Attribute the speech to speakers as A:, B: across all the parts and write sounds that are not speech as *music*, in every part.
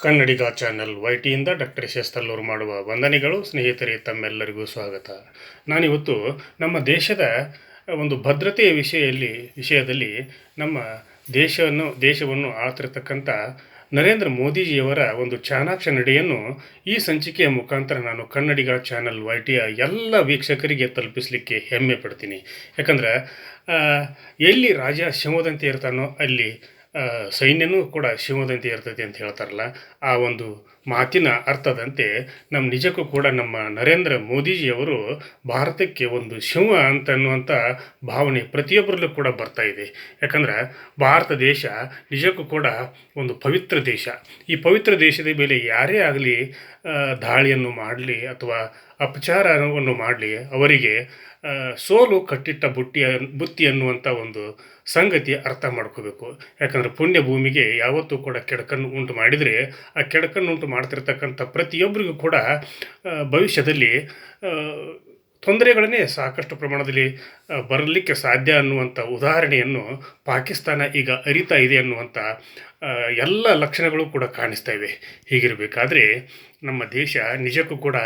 A: ಕನ್ನಡಿಗ channel Y ಟಿಯಿಂದ doctor S S Tallur ಮಾಡುವ ವಂದನೆಗಳು, ಸ್ನೇಹಿತರೆ, ತಮ್ಮೆಲ್ಲರಿಗೂ ಸ್ವಾಗತ. ನಾನಿವತ್ತು ನಮ್ಮ ದೇಶದ ಒಂದು ಭದ್ರತೆಯ ವಿಷಯಲ್ಲಿ, ವಿಷಯದಲ್ಲಿ ನಮ್ಮ ದೇಶವನ್ನು ದೇಶವನ್ನು ಆಳ್ತಿರ್ತಕ್ಕಂಥ ನರೇಂದ್ರ ಮೋದಿಜಿಯವರ ಒಂದು ಚಾಣಾಕ್ಷ ನಡೆಯನ್ನು ಈ ಸಂಚಿಕೆಯ ಮುಖಾಂತರ ನಾನು ಕನ್ನಡಿಗ ಚಾನಲ್ ವೈ ಟಿಯ ಎಲ್ಲ ವೀಕ್ಷಕರಿಗೆ ತಲುಪಿಸಲಿಕ್ಕೆ ಹೆಮ್ಮೆ ಪಡ್ತೀನಿ. ಯಾಕಂದ್ರೆ ಎಲ್ಲಿ ರಾಜ ಶಿವದಂತೆ ಇರ್ತಾನೋ ಅಲ್ಲಿ ಸೈನ್ಯನೂ ಕೂಡ ಶಿವದಂತೆ ಇರ್ತೈತಿ ಅಂತ ಹೇಳ್ತಾರಲ್ಲ, ಆ ಒಂದು ಮಾತಿನ ಅರ್ಥದಂತೆ ನಮ್ಮ ನಿಜಕ್ಕೂ ಕೂಡ ನಮ್ಮ ನರೇಂದ್ರ ಮೋದಿಜಿಯವರು ಭಾರತಕ್ಕೆ ಒಂದು ಶಿವ ಅಂತ ಅನ್ನುವಂಥ ಭಾವನೆ ಪ್ರತಿಯೊಬ್ಬರಲ್ಲೂ ಕೂಡ ಬರ್ತಾ ಇದೆ. ಯಾಕಂದ್ರೆ ಭಾರತ ದೇಶ ನಿಜಕ್ಕೂ ಕೂಡ ಒಂದು ಪವಿತ್ರ ದೇಶ. ಈ ಪವಿತ್ರ ದೇಶದ ಮೇಲೆ ಯಾರೇ ಆಗಲಿ ದಾಳಿಯನ್ನು ಮಾಡಲಿ ಅಥವಾ ಅಪಚಾರವನ್ನು ಮಾಡಲಿ, ಅವರಿಗೆ ಸೋಲು ಕಟ್ಟಿಟ್ಟ ಬುಟ್ಟಿ ಬುತ್ತಿ ಅನ್ನುವಂಥ ಒಂದು ಸಂಗತಿ ಅರ್ಥ ಮಾಡ್ಕೋಬೇಕು. ಯಾಕಂದರೆ ಪುಣ್ಯ ಭೂಮಿಗೆ ಯಾವತ್ತೂ ಕೂಡ ಕೆಡಕನ್ನು ಉಂಟು ಮಾಡಿದರೆ, ಆ ಕೆಡಕನ್ನು ಉಂಟು ಮಾಡ್ತಿರ್ತಕ್ಕಂಥ ಪ್ರತಿಯೊಬ್ಬರಿಗೂ ಕೂಡ ಭವಿಷ್ಯದಲ್ಲಿ ತೊಂದರೆಗಳನ್ನೇ ಸಾಕಷ್ಟು ಪ್ರಮಾಣದಲ್ಲಿ ಬರಲಿಕ್ಕೆ ಸಾಧ್ಯ ಅನ್ನುವಂಥ ಉದಾಹರಣೆಯನ್ನು ಪಾಕಿಸ್ತಾನ ಈಗ ಅರಿತಾ ಇದೆ ಅನ್ನುವಂಥ ಎಲ್ಲ ಲಕ್ಷಣಗಳು ಕೂಡ ಕಾಣಿಸ್ತಾ ಇವೆ. ಹೀಗಿರಬೇಕಾದ್ರೆ ನಮ್ಮ ದೇಶ ನಿಜಕ್ಕೂ ಕೂಡ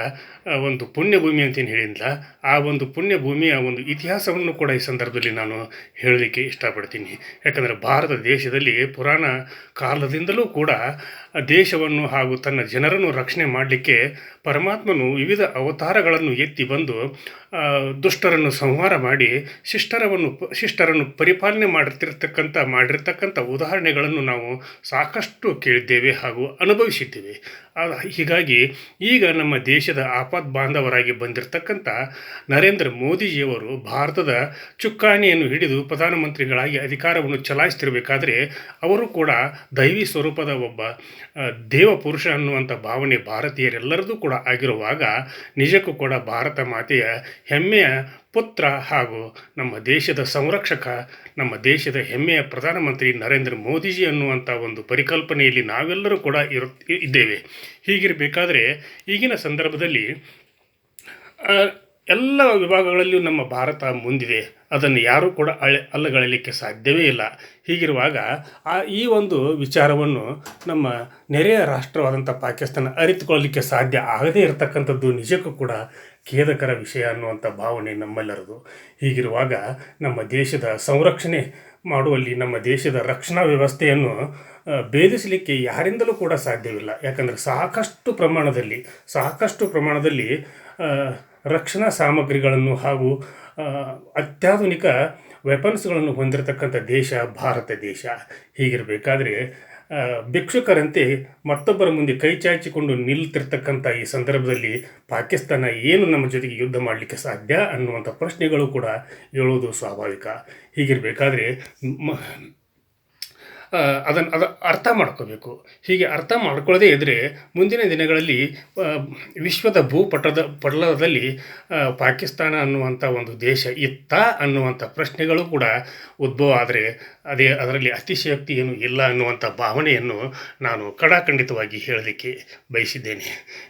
A: ಒಂದು ಪುಣ್ಯಭೂಮಿ ಅಂತೇನು ಹೇಳಿದ್ಲ ಆ ಒಂದು ಪುಣ್ಯಭೂಮಿಯ ಒಂದು ಇತಿಹಾಸವನ್ನು ಕೂಡ ಈ ಸಂದರ್ಭದಲ್ಲಿ ನಾನು ಹೇಳಲಿಕ್ಕೆ ಇಷ್ಟಪಡ್ತೀನಿ. ಯಾಕಂದರೆ ಭಾರತ ದೇಶದಲ್ಲಿ ಪುರಾಣ ಕಾಲದಿಂದಲೂ ಕೂಡ ದೇಶವನ್ನು ಹಾಗೂ ತನ್ನ ಜನರನ್ನು ರಕ್ಷಣೆ ಮಾಡಲಿಕ್ಕೆ ಪರಮಾತ್ಮನು ವಿವಿಧ ಅವತಾರಗಳನ್ನು ಎತ್ತಿ ಬಂದು ದುಷ್ಟರನ್ನು ಸಂಹಾರ ಮಾಡಿ, ಶಿಷ್ಟರವನ್ನು ಶಿಷ್ಟರನ್ನು ಪರಿಪಾಲನೆ ಮಾಡಿರ್ತಿರ್ತಕ್ಕಂಥ ಮಾಡಿರ್ತಕ್ಕಂಥ ಉದಾಹರಣೆಗಳನ್ನು ನಾವು ಸಾಕಷ್ಟು ಕೇಳಿದ್ದೇವೆ ಹಾಗೂ ಅನುಭವಿಸಿದ್ದೇವೆ. ಆ- ಹೀಗಾಗಿ ಈಗ ನಮ್ಮ ದೇಶದ ಆಪತ್ ಬಾಂಧವರಾಗಿ ಬಂದಿರತಕ್ಕಂಥ ನರೇಂದ್ರ ಮೋದಿಜಿಯವರು ಭಾರತದ ಚುಕ್ಕಾಣಿಯನ್ನು ಹಿಡಿದು ಪ್ರಧಾನಮಂತ್ರಿಗಳಾಗಿ ಅಧಿಕಾರವನ್ನು ಚಲಾಯಿಸ್ತಿರಬೇಕಾದ್ರೆ ಅವರು ಕೂಡ ದೈವಿ ಸ್ವರೂಪದ ಒಬ್ಬ ದೇವ ಪುರುಷ ಅನ್ನುವಂಥ ಭಾವನೆ ಭಾರತೀಯರೆಲ್ಲರದ್ದು ಕೂಡ ಆಗಿರುವಾಗ ನಿಜಕ್ಕೂ ಕೂಡ ಭಾರತ ಮಾತೆಯ ಹೆಮ್ಮೆಯ ಪುತ್ರ ಹಾಗೂ ನಮ್ಮ ದೇಶದ ಸಂರಕ್ಷಕ, ನಮ್ಮ ದೇಶದ ಹೆಮ್ಮೆಯ ಪ್ರಧಾನಮಂತ್ರಿ ನರೇಂದ್ರ ಮೋದಿಜಿ ಅನ್ನುವಂಥ ಒಂದು ಪರಿಕಲ್ಪನೆಯಲ್ಲಿ ನಾವೆಲ್ಲರೂ ಕೂಡ ಇರು ಇದ್ದೇವೆ. ಹೀಗಿರಬೇಕಾದ್ರೆ ಈಗಿನ ಸಂದರ್ಭದಲ್ಲಿ ಎಲ್ಲ ವಿಭಾಗಗಳಲ್ಲಿಯೂ ನಮ್ಮ ಭಾರತ ಮುಂದಿದೆ. ಅದನ್ನು ಯಾರೂ ಕೂಡ ಅಳೆ ಅಲ್ಲಗಳೆಯಲಿಕ್ಕೆ ಸಾಧ್ಯವೇ ಇಲ್ಲ. ಹೀಗಿರುವಾಗ ಆ ಈ ಒಂದು ವಿಚಾರವನ್ನು ನಮ್ಮ ನೆರೆಯ ರಾಷ್ಟ್ರವಾದಂಥ ಪಾಕಿಸ್ತಾನ ಅರಿತುಕೊಳ್ಳಲಿಕ್ಕೆ ಸಾಧ್ಯ ಆಗದೇ ಇರತಕ್ಕಂಥದ್ದು ನಿಜಕ್ಕೂ ಕೂಡ ಖೇದಕರ ವಿಷಯ ಅನ್ನುವಂಥ ಭಾವನೆ ನಮ್ಮೆಲ್ಲರದು. ಹೀಗಿರುವಾಗ ನಮ್ಮ ದೇಶದ ಸಂರಕ್ಷಣೆ ಮಾಡುವಲ್ಲಿ, ನಮ್ಮ ದೇಶದ ರಕ್ಷಣಾ ವ್ಯವಸ್ಥೆಯನ್ನು ಭೇದಿಸಲಿಕ್ಕೆ ಯಾರಿಂದಲೂ ಕೂಡ ಸಾಧ್ಯವಿಲ್ಲ. ಯಾಕಂದರೆ ಸಾಕಷ್ಟು ಪ್ರಮಾಣದಲ್ಲಿ ಸಾಕಷ್ಟು ಪ್ರಮಾಣದಲ್ಲಿ ರಕ್ಷಣಾ ಸಾಮಗ್ರಿಗಳನ್ನು ಹಾಗೂ ಅತ್ಯಾಧುನಿಕ ವೆಪನ್ಸ್ಗಳನ್ನು ಹೊಂದಿರತಕ್ಕಂಥ ದೇಶ ಭಾರತ ದೇಶ. ಹೀಗಿರಬೇಕಾದ್ರೆ ಭಿಕ್ಷುಕರಂತೆ ಮತ್ತೊಬ್ಬರ ಮುಂದೆ ಕೈ ಚಾಚಿಕೊಂಡು ನಿಲ್ತಿರ್ತಕ್ಕಂಥ ಈ ಸಂದರ್ಭದಲ್ಲಿ ಪಾಕಿಸ್ತಾನ ಏನು ನಮ್ಮ ಜೊತೆಗೆ ಯುದ್ಧ ಮಾಡಲಿಕ್ಕೆ ಸಾಧ್ಯ ಅನ್ನುವಂಥ ಪ್ರಶ್ನೆಗಳು ಕೂಡ ಹೇಳುವುದು ಸ್ವಾಭಾವಿಕ. ಹೀಗಿರಬೇಕಾದ್ರೆ ಅದನ್ನು ಅದು ಅರ್ಥ ಮಾಡ್ಕೋಬೇಕು. ಹೀಗೆ ಅರ್ಥ ಮಾಡ್ಕೊಳ್ಳದೇ ಇದ್ದರೆ ಮುಂದಿನ ದಿನಗಳಲ್ಲಿ ವಿಶ್ವದ ಭೂಪಟದ ಪಟಲದಲ್ಲಿ ಪಾಕಿಸ್ತಾನ ಅನ್ನುವಂಥ ಒಂದು ದೇಶ ಇತ್ತ ಅನ್ನುವಂಥ ಪ್ರಶ್ನೆಗಳು ಕೂಡ ಉದ್ಭವ ಆದರೆ ಅದೇ ಅದರಲ್ಲಿ ಅತಿಶಯಕ್ತಿ ಏನು ಇಲ್ಲ ಅನ್ನುವಂಥ ಭಾವನೆಯನ್ನು ನಾನು ಕಡಾಖಂಡಿತವಾಗಿ ಹೇಳಲಿಕ್ಕೆ ಬಯಸಿದ್ದೇನೆ.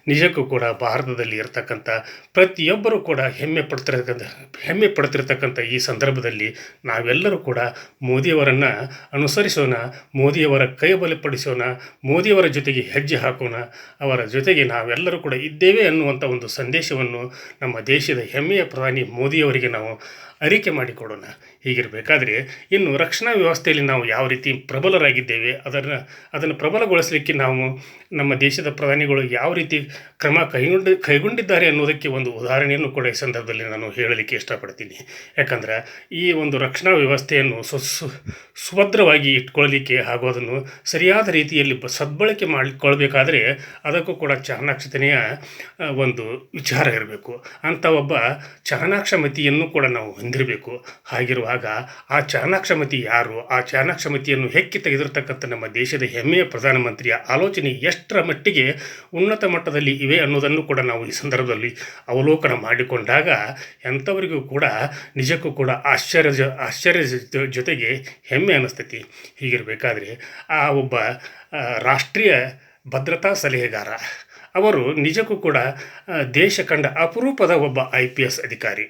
A: ನಿಜಕ್ಕೂ ಕೂಡ ಭಾರತದಲ್ಲಿ ಇರತಕ್ಕಂಥ ಪ್ರತಿಯೊಬ್ಬರೂ ಕೂಡ ಹೆಮ್ಮೆ ಪಡ್ತಿರತಕ್ಕಂಥ ಹೆಮ್ಮೆ ಪಡ್ತಿರ್ತಕ್ಕಂಥ ಈ ಸಂದರ್ಭದಲ್ಲಿ ನಾವೆಲ್ಲರೂ ಕೂಡ ಮೋದಿಯವರನ್ನು ಅನುಸರಿಸೋಣ ಮೋದಿಯವರ ಕೈ ಬಲಪಡಿಸೋಣ, ಮೋದಿಯವರ ಜೊತೆಗೆ ಹೆಜ್ಜೆ ಹಾಕೋಣ, ಅವರ ಜೊತೆಗೆ ನಾವೆಲ್ಲರೂ ಕೂಡ ಇದ್ದೇವೆ ಅನ್ನುವಂಥ ಒಂದು ಸಂದೇಶವನ್ನು ನಮ್ಮ ದೇಶದ ಹೆಮ್ಮೆಯ ಪ್ರಧಾನಿ ಮೋದಿಯವರಿಗೆ ನಾವು ಅರಿಕೆ ಮಾಡಿಕೊಡೋಣ. ಹೀಗಿರಬೇಕಾದ್ರೆ ಇನ್ನು ರಕ್ಷಣಾ ವ್ಯವಸ್ಥೆಯಲ್ಲಿ ನಾವು ಯಾವ ರೀತಿ ಪ್ರಬಲರಾಗಿದ್ದೇವೆ ಅದನ್ನು ಅದನ್ನು ಪ್ರಬಲಗೊಳಿಸಲಿಕ್ಕೆ ನಾವು ನಮ್ಮ ದೇಶದ ಪ್ರಧಾನಿಗಳು ಯಾವ ರೀತಿ ಕ್ರಮ ಕೈಗೊಂಡು, ಕೈಗೊಂಡಿದ್ದಾರೆ ಅನ್ನೋದಕ್ಕೆ ಒಂದು ಉದಾಹರಣೆಯನ್ನು ಕೂಡ ಈ ಸಂದರ್ಭದಲ್ಲಿ ನಾನು ಹೇಳಲಿಕ್ಕೆ ಇಷ್ಟಪಡ್ತೀನಿ. ಯಾಕಂದ್ರೆ ಈ ಒಂದು ರಕ್ಷಣಾ ವ್ಯವಸ್ಥೆಯನ್ನು ಸು ಸುಭದ್ರವಾಗಿ ಇಟ್ಕೊಳ್ಳಲಿಕ್ಕೆ ಹಾಗೂ ಅದನ್ನು ಸರಿಯಾದ ರೀತಿಯಲ್ಲಿ ಸದ್ಬಳಕೆ ಮಾಡಿಕೊಳ್ಬೇಕಾದ್ರೆ ಅದಕ್ಕೂ ಕೂಡ ಚಾಣಾಕ್ಷತೆಯ ಒಂದು ವಿಚಾರ ಇರಬೇಕು. ಅಂಥ ಒಬ್ಬ ಚಾಣಾಕ್ಷಮತಿಯನ್ನು ಕೂಡ ನಾವು ಹೊಂದಿರಬೇಕು ಹಾಗಿರುವಾಗ ಆ ಚಾಣಾಕ್ಷಮತಿ ಯಾರು? ಆ ಚಾಣಾಕ್ಷಮತಿಯನ್ನು ಹೆಕ್ಕಿ ತೆಗೆದಿರತಕ್ಕಂಥ ನಮ್ಮ ದೇಶದ ಹೆಮ್ಮೆಯ ಪ್ರಧಾನಮಂತ್ರಿಯ ಆಲೋಚನೆ ಎಷ್ಟರ ಮಟ್ಟಿಗೆ ಉನ್ನತ ಮಟ್ಟದಲ್ಲಿ ಇವೆ ಅನ್ನೋದನ್ನು ಕೂಡ ನಾವು ಈ ಸಂದರ್ಭದಲ್ಲಿ ಅವಲೋಕನ ಮಾಡಿಕೊಂಡಾಗ ಎಂಥವರಿಗೂ ಕೂಡ ನಿಜಕ್ಕೂ ಕೂಡ ಆಶ್ಚರ್ಯ ಆಶ್ಚರ್ಯ ಜೊತೆಗೆ ಹೆಮ್ಮೆ ಅನ್ನಿಸ್ತೈತಿ. ಹೀಗಿರಬೇಕಾದ್ರೆ ಆ ಒಬ್ಬ ರಾಷ್ಟ್ರೀಯ ಭದ್ರತಾ ಸಲಹೆಗಾರ, ಅವರು ನಿಜಕ್ಕೂ ಕೂಡ ದೇಶ ಕಂಡ ಅಪರೂಪದ ಒಬ್ಬ ಐ ಪಿ ಎಸ್ ಅಧಿಕಾರಿ.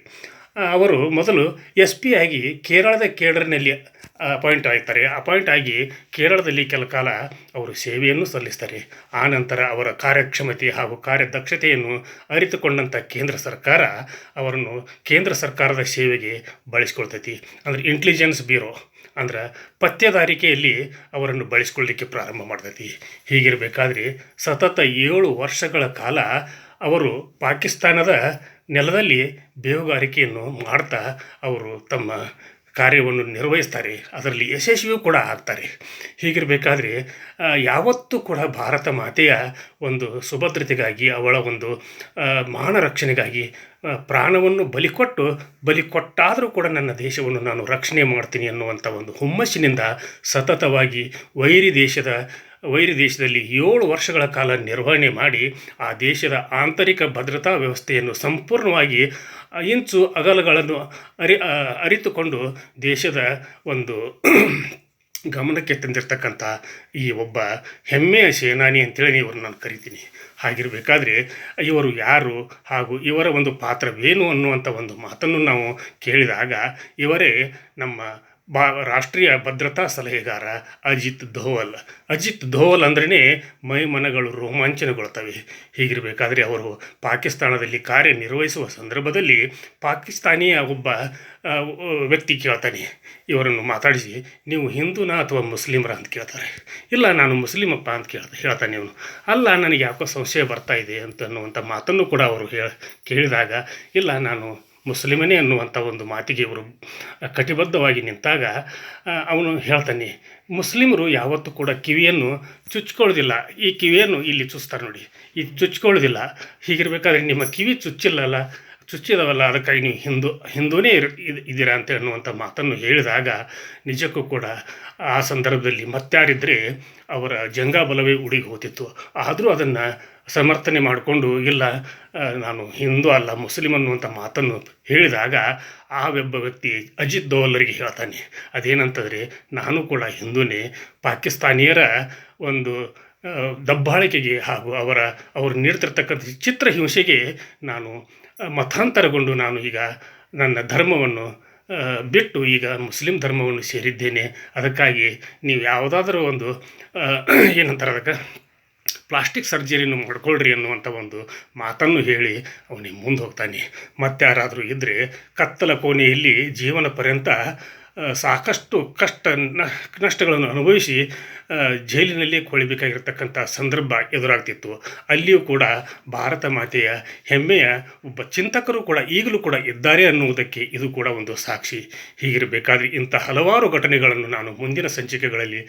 A: ಅವರು ಮೊದಲು ಎಸ್ ಪಿ ಆಗಿ ಕೇರಳದ ಕೇಡರ್ನಲ್ಲಿ ಅಪಾಯಿಂಟ್ ಆಗ್ತಾರೆ ಅಪಾಯಿಂಟ್ ಆಗಿ ಕೇರಳದಲ್ಲಿ ಕೆಲ ಕಾಲ ಅವರು ಸೇವೆಯನ್ನು ಸಲ್ಲಿಸ್ತಾರೆ ಆ ನಂತರ ಅವರ ಕಾರ್ಯಕ್ಷಮತೆ ಹಾಗೂ ಕಾರ್ಯದಕ್ಷತೆಯನ್ನು ಅರಿತುಕೊಂಡಂಥ ಕೇಂದ್ರ ಸರ್ಕಾರ ಅವರನ್ನು ಕೇಂದ್ರ ಸರ್ಕಾರದ ಸೇವೆಗೆ ಬಳಸ್ಕೊಳ್ತೈತಿ. ಅಂದರೆ ಇಂಟೆಲಿಜೆನ್ಸ್ ಬ್ಯೂರೋ ಅಂದ್ರೆ ಪತ್ತೆದಾರಿಕೆಯಲ್ಲಿ ಅವರನ್ನು ಬಳಸ್ಕೊಳ್ಳಿಕ್ಕೆ ಪ್ರಾರಂಭ ಮಾಡ್ತೈತಿ. ಹೀಗಿರಬೇಕಾದ್ರೆ ಸತತ ಏಳು ವರ್ಷಗಳ ಕಾಲ ಅವರು ಪಾಕಿಸ್ತಾನದ ನೆಲದಲ್ಲಿ ಬೇವುಗಾರಿಕೆಯನ್ನು ಮಾಡ್ತಾ ಅವರು ತಮ್ಮ ಕಾರ್ಯವನ್ನು ನಿರ್ವಹಿಸ್ತಾರೆ. ಅದರಲ್ಲಿ ಯಶಸ್ವಿಯೂ ಕೂಡ ಆಗ್ತಾರೆ. ಹೀಗಿರಬೇಕಾದ್ರೆ ಯಾವತ್ತೂ ಕೂಡ ಭಾರತ ಮಾತೆಯ ಒಂದು ಸುಭದ್ರತೆಗಾಗಿ, ಅವಳ ಒಂದು ಮಾನ ರಕ್ಷಣೆಗಾಗಿ ಪ್ರಾಣವನ್ನು ಬಲಿ ಕೊಟ್ಟು, ಬಲಿ ಕೊಟ್ಟಾದರೂ ಕೂಡ ನನ್ನ ದೇಶವನ್ನು ನಾನು ರಕ್ಷಣೆ ಮಾಡ್ತೀನಿ ಅನ್ನುವಂಥ ಒಂದು ಹುಮ್ಮಸ್ಸಿನಿಂದ ಸತತವಾಗಿ ವೈರಿ ದೇಶದ ವೈರಿ ದೇಶದಲ್ಲಿ ಏಳು ವರ್ಷಗಳ ಕಾಲ ನಿರ್ವಹಣೆ ಮಾಡಿ ಆ ದೇಶದ ಆಂತರಿಕ ಭದ್ರತಾ ವ್ಯವಸ್ಥೆಯನ್ನು ಸಂಪೂರ್ಣವಾಗಿ ಇಂಚು ಅಗಲಗಳನ್ನು ಅರಿ ಅರಿತುಕೊಂಡು ದೇಶದ ಒಂದು *clears throat* ಗಮನಕ್ಕೆ ತಂದಿರತಕ್ಕಂಥ ಈ ಒಬ್ಬ ಹೆಮ್ಮೆಯ ಸೇನಾನಿ ಅಂತೇಳಿ ಇವರು ನಾನು ಕರಿತೀನಿ. ಹಾಗಿರಬೇಕಾದ್ರೆ ಇವರು ಯಾರು ಹಾಗೂ ಇವರ ಒಂದು ಪಾತ್ರವೇನು ಅನ್ನುವಂಥ ಒಂದು ಮಾತನ್ನು ನಾವು ಕೇಳಿದಾಗ ಇವರೇ ನಮ್ಮ ಬಾ, ರಾಷ್ಟ್ರೀಯ ಭದ್ರತಾ ಸಲಹೆಗಾರ ಅಜಿತ್ ಧೋವಲ್ ಅಜಿತ್ ಧೋವಲ್ ಅಂದ್ರೇ ಮೈಮನಗಳು ರೋಮಾಂಚನಗೊಳ್ತವೆ. ಹೀಗಿರಬೇಕಾದ್ರೆ ಅವರು ಪಾಕಿಸ್ತಾನದಲ್ಲಿ ಕಾರ್ಯನಿರ್ವಹಿಸುವ ಸಂದರ್ಭದಲ್ಲಿ ಪಾಕಿಸ್ತಾನಿಯ ಒಬ್ಬ ವ್ಯಕ್ತಿ ಕೇಳ್ತಾನೆ, ಇವರನ್ನು ಮಾತಾಡಿಸಿ, ನೀವು ಹಿಂದೂನಾ ಅಥವಾ ಮುಸ್ಲಿಮರ? ಅಂತ ಕೇಳ್ತಾರೆ. ಇಲ್ಲ, ನಾನು ಮುಸ್ಲಿಮಪ್ಪ, ಅಂತ ಕೇಳ್ತಾ ಹೇಳ್ತಾನೆ ಇವನು ಅಲ್ಲ, ನನಗೆ ಯಾಕೋ ಸಂಶಯ ಬರ್ತಾ ಇದೆ, ಅಂತ ಅನ್ನುವಂಥ ಮಾತನ್ನು ಕೂಡ ಅವರು ಹೇಳ, ಕೇಳಿದಾಗ, ಇಲ್ಲ, ನಾನು ಮುಸ್ಲಿಮನೇ ಅನ್ನುವಂಥ ಒಂದು ಮಾತಿಗೆ ಇವರು ಕಟಿಬದ್ಧವಾಗಿ ನಿಂತಾಗ ಅವನು ಹೇಳ್ತಾನೆ, ಮುಸ್ಲಿಮರು ಯಾವತ್ತೂ ಕೂಡ ಕಿವಿಯನ್ನು ಚುಚ್ಕೊಳ್ಳೋದಿಲ್ಲ. ಈ ಕಿವಿಯನ್ನು ಇಲ್ಲಿ ಚುಚ್ತಾರೆ ನೋಡಿ. ಈ ಚುಚ್ಕೊಳ್ಳೋದಿಲ್ಲ. ಹೀಗಿರಬೇಕಾದ್ರೆ ನಿಮ್ಮ ಕಿವಿ ಚುಚ್ಚಿಲ್ಲಲ್ಲ, ಚುಚ್ಚಿದವಲ್ಲ, ಅದಕ್ಕಾಗಿ ನೀವು ಹಿಂದೂ, ಹಿಂದೂನೇ ಇರ್, ಇದ್- ಇದ್ದೀರಾ ಅಂತ ಅನ್ನುವಂಥ ಮಾತನ್ನು ಹೇಳಿದಾಗ, ನಿಜಕ್ಕೂ ಕೂಡ ಆ ಸಂದರ್ಭದಲ್ಲಿ ಮತ್ತಾರಿದ್ದರೆ ಅವರ ಜಂಗಾಬಲವೇ ಉಡಿಗೆ ಹೋತಿತ್ತು. ಆದರೂ ಅದನ್ನು ಸಮರ್ಥನೆ ಮಾಡಿಕೊಂಡು ಇಲ್ಲ ನಾನು ಹಿಂದೂ ಅಲ್ಲ ಮುಸ್ಲಿಮ್ ಅನ್ನುವಂಥ ಮಾತನ್ನು ಹೇಳಿದಾಗ ಆ ಒಬ್ಬ ವ್ಯಕ್ತಿ ಅಜಿತ್ ದೋವಲ್ಲರಿಗೆ ಹೇಳ್ತಾನೆ, ಅದೇನಂತಂದರೆ ನಾನು ಕೂಡ ಹಿಂದೂನೇ, ಪಾಕಿಸ್ತಾನಿಯರ ಒಂದು ದಬ್ಬಾಳಿಕೆಗೆ ಹಾಗೂ ಅವರ, ಅವರು ನೀಡ್ತಿರ್ತಕ್ಕಂಥ ಚಿತ್ರಹಿಂಸೆಗೆ ನಾನು ಮತಾಂತರಗೊಂಡು ನಾನು ಈಗ ನನ್ನ ಧರ್ಮವನ್ನು ಬಿಟ್ಟು ಈಗ ಮುಸ್ಲಿಂ ಧರ್ಮವನ್ನು ಸೇರಿದ್ದೇನೆ. ಅದಕ್ಕಾಗಿ ನೀವು ಯಾವುದಾದ್ರೂ ಒಂದು ಏನಂತಾರೆ ಅದಕ್ಕೆ ಪ್ಲಾಸ್ಟಿಕ್ ಸರ್ಜರಿನೂ ಮಾಡ್ಕೊಳ್ರಿ ಅನ್ನುವಂಥ ಒಂದು ಮಾತನ್ನು ಹೇಳಿ ಅವನಿಗೆ ಮುಂದೆ ಹೋಗ್ತಾನೆ. ಮತ್ತಾರಾದರೂ ಇದ್ದರೆ ಕತ್ತಲ ಕೋಣೆಯಲ್ಲಿ ಜೀವನ ಪರ್ಯಂತ ಸಾಕಷ್ಟು ಕಷ್ಟ ನಷ್ಟಗಳನ್ನು ಅನುಭವಿಸಿ ಜೈಲಿನಲ್ಲಿ ಕೊಳಿಬೇಕಾಗಿರ್ತಕ್ಕಂಥ ಸಂದರ್ಭ ಎದುರಾಗ್ತಿತ್ತು. ಅಲ್ಲಿಯೂ ಕೂಡ ಭಾರತ ಮಾತೆಯ ಹೆಮ್ಮೆಯ ಒಬ್ಬ ಚಿಂತಕರು ಕೂಡ ಈಗಲೂ ಕೂಡ ಇದ್ದಾರೆ ಅನ್ನುವುದಕ್ಕೆ ಇದು ಕೂಡ ಒಂದು ಸಾಕ್ಷಿ. ಹೀಗಿರಬೇಕಾದ್ರೆ ಇಂಥ ಹಲವಾರು ಘಟನೆಗಳನ್ನು ನಾನು ಮುಂದಿನ ಸಂಚಿಕೆಗಳಲ್ಲಿ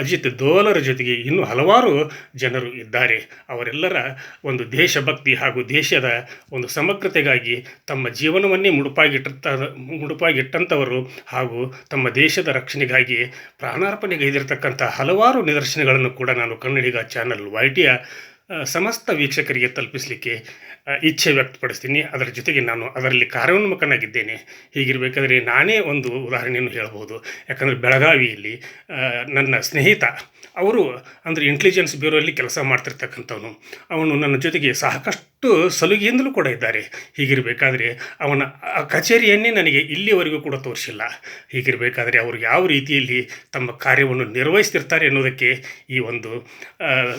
A: ಅಜಿತ್ ದೋಲರ ಜೊತೆಗೆ ಇನ್ನೂ ಹಲವಾರು ಜನರು ಇದ್ದಾರೆ. ಅವರೆಲ್ಲರ ಒಂದು ದೇಶಭಕ್ತಿ ಹಾಗೂ ದೇಶದ ಒಂದು ಸಮಗ್ರತೆಗಾಗಿ ತಮ್ಮ ಜೀವನವನ್ನೇ ಮುಡುಪಾಗಿಟ್ಟ ಮುಡುಪಾಗಿಟ್ಟಂಥವರು ಹಾಗೂ ತಮ್ಮ ದೇಶದ ರಕ್ಷಣೆಗಾಗಿ ಪ್ರಾಣಾರ್ಪಣೆಗೈದಿರತಕ್ಕಂಥ ಹಲವಾರು ನಿದರ್ಶನಗಳನ್ನು ಕೂಡ ನಾನು ಕನ್ನಡಿಗ ಚಾನಲ್ ವೈಟಿಯ ಸಮಸ್ತ ವೀಕ್ಷಕರಿಗೆ ತಲುಪಿಸಲಿಕ್ಕೆ ಇಚ್ಛೆ ವ್ಯಕ್ತಪಡಿಸ್ತೀನಿ. ಅದರ ಜೊತೆಗೆ ನಾನು ಅದರಲ್ಲಿ ಕಾರ್ಯೋನ್ಮುಖನಾಗಿದ್ದೇನೆ. ಹೀಗಿರಬೇಕಾದ್ರೆ ನಾನೇ ಒಂದು ಉದಾಹರಣೆಯನ್ನು ಹೇಳ್ಬೋದು. ಯಾಕಂದರೆ ಬೆಳಗಾವಿಯಲ್ಲಿ ನನ್ನ ಸ್ನೇಹಿತ ಅವರು ಅಂದರೆ ಇಂಟೆಲಿಜೆನ್ಸ್ ಬ್ಯೂರೋಲ್ಲಿ ಕೆಲಸ ಮಾಡ್ತಿರ್ತಕ್ಕಂಥವನು. ಅವನು ನನ್ನ ಜೊತೆಗೆ ಸಾಕಷ್ಟು ಸಲುಗೆಯಿಂದಲೂ ಕೂಡ ಇದ್ದಾರೆ. ಹೀಗಿರಬೇಕಾದ್ರೆ ಅವನ ಆ ಕಚೇರಿಯನ್ನೇ ನನಗೆ ಇಲ್ಲಿವರೆಗೂ ಕೂಡ ತೋರಿಸಿಲ್ಲ. ಹೀಗಿರಬೇಕಾದ್ರೆ ಅವರು ಯಾವ ರೀತಿಯಲ್ಲಿ ತಮ್ಮ ಕಾರ್ಯವನ್ನು ನಿರ್ವಹಿಸ್ತಿರ್ತಾರೆ ಅನ್ನೋದಕ್ಕೆ ಈ ಒಂದು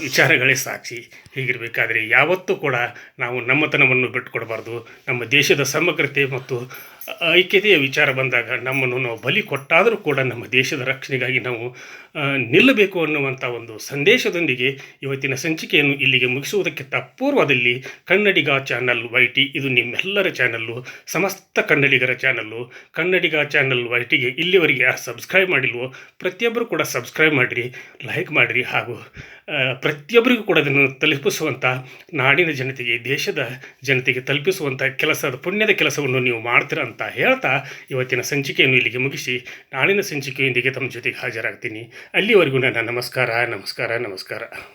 A: ವಿಚಾರಗಳೇ ಸಾಕ್ಷಿ. ಹೀಗಿರಬೇಕಾದ್ರೆ ಯಾವತ್ತೂ ಕೂಡ ನಾವು ನಮ್ಮತನವನ್ನು ಬಿಟ್ಟುಕೊಡಬಾರ್ದು. ನಮ್ಮ ದೇಶದ ಸಮಗ್ರತೆ ಮತ್ತು ಐಕ್ಯತೆಯ ವಿಚಾರ ಬಂದಾಗ ನಮ್ಮನ್ನು ನಾವು ಬಲಿ ಕೊಟ್ಟಾದರೂ ಕೂಡ ನಮ್ಮ ದೇಶದ ರಕ್ಷಣೆಗಾಗಿ ನಾವು ನಿಲ್ಲಬೇಕು ಅನ್ನುವಂಥ ಒಂದು ಸಂದೇಶದೊಂದಿಗೆ ಇವತ್ತಿನ ಸಂಚಿಕೆಯನ್ನು ಇಲ್ಲಿಗೆ ಮುಗಿಸುವುದಕ್ಕೆ ಪೂರ್ವದಲ್ಲಿ ಕನ್ನಡಿಗ ಚಾನಲ್ ವೈ ಟಿ ಇದು ನಿಮ್ಮೆಲ್ಲರ ಚಾನಲ್ಲು, ಸಮಸ್ತ ಕನ್ನಡಿಗರ ಚಾನಲ್ಲು. ಕನ್ನಡಿಗ ಚಾನಲ್ ವೈ ಟಿಗೆ ಇಲ್ಲಿವರೆಗೆ ಯಾರು ಸಬ್ಸ್ಕ್ರೈಬ್ ಮಾಡಿಲ್ವೋ, ಪ್ರತಿಯೊಬ್ಬರು ಕೂಡ ಸಬ್ಸ್ಕ್ರೈಬ್ ಮಾಡಿರಿ, ಲೈಕ್ ಮಾಡಿರಿ ಹಾಗೂ ಪ್ರತಿಯೊಬ್ಬರಿಗೂ ಕೂಡ ಅದನ್ನು ತಲುಪಿಸುವಂಥ ನಾಡಿನ ಜನತೆಗೆ, ದೇಶದ ಜನತೆಗೆ ತಲುಪಿಸುವಂಥ ಕೆಲಸದ, ಪುಣ್ಯದ ಕೆಲಸವನ್ನು ನೀವು ಮಾಡ್ತೀರ ಅಂತ ಹೇಳ್ತಾ ಇವತ್ತಿನ ಸಂಚಿಕೆಯನ್ನು ಇಲ್ಲಿಗೆ ಮುಗಿಸಿ ನಾಳಿನ ಸಂಚಿಕೆಯೊಂದಿಗೆ ತಮ್ಮ ಜೊತೆಗೆ ಹಾಜರಾಗ್ತೀನಿ. ಅಲ್ಲಿವರೆಗೂ ನನ್ನ ನಮಸ್ಕಾರ ನಮಸ್ಕಾರ ನಮಸ್ಕಾರ.